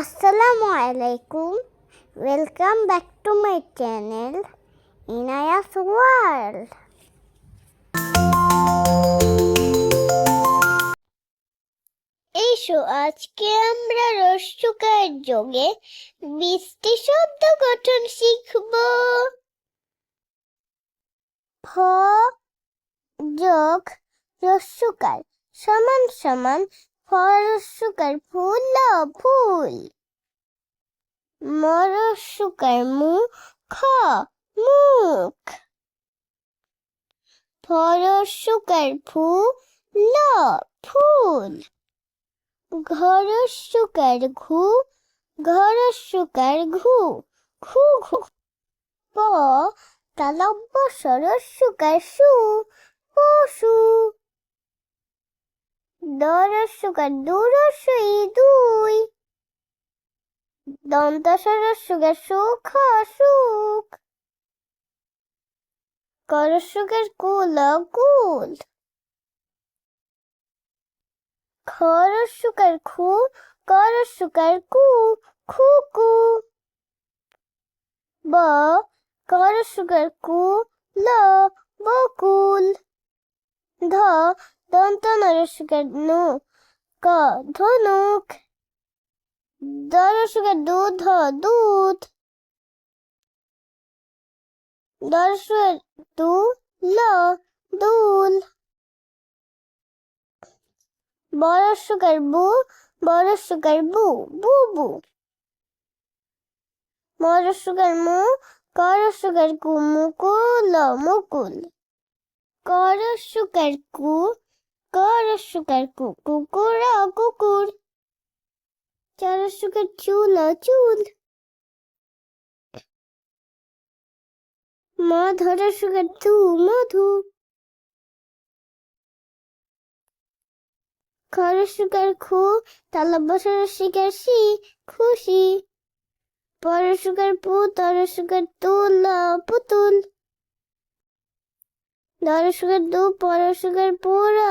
আসসালামু আলাইকুম welcome back to my channel Inaya's world এসো আজকে আমরা রসুকার যোগে বৃষ্টি শব্দ গঠন শিখব। ফ যোগ রস্যকার সমান সমান ফরস্যকার ফুল ফুল। মরস্যকার মু খ মুখ। ফরস্যকার ফু ল ফুল। ঘরস্যকার ঘু ঘরস্যকার ঘু ঘু ঘু। প, তালব্য সরস্যকার সু পশু দরস্যকার দুরস্যই দুই। দন্ত সরস্যকার সুখ সুখ করস্যকার কুল কুল খরস্যকার খু করস্যকার কু খু কু। ব করস্যকার কু ল বকুল ধ দন্ত ক ধনুক দরস্যকার দুধ দুধ দরস্যকার দু ল দুল বরস্যকার বু বরস্যকার বু বু বু মরস্যকার মু করস্যকার কু মুকুল মুকুল করস্যকার কু করস্যকার কু কুকুর কুকুর চরস্যকার চুল চুল মধরস্যকার ধু মধু খরস্যকার খু তালব্যসর শিকার শি খুশি পরস্যকার পু তরস্যকার তুল পুতুল দরস্যকার দু পরস্যকার পুরা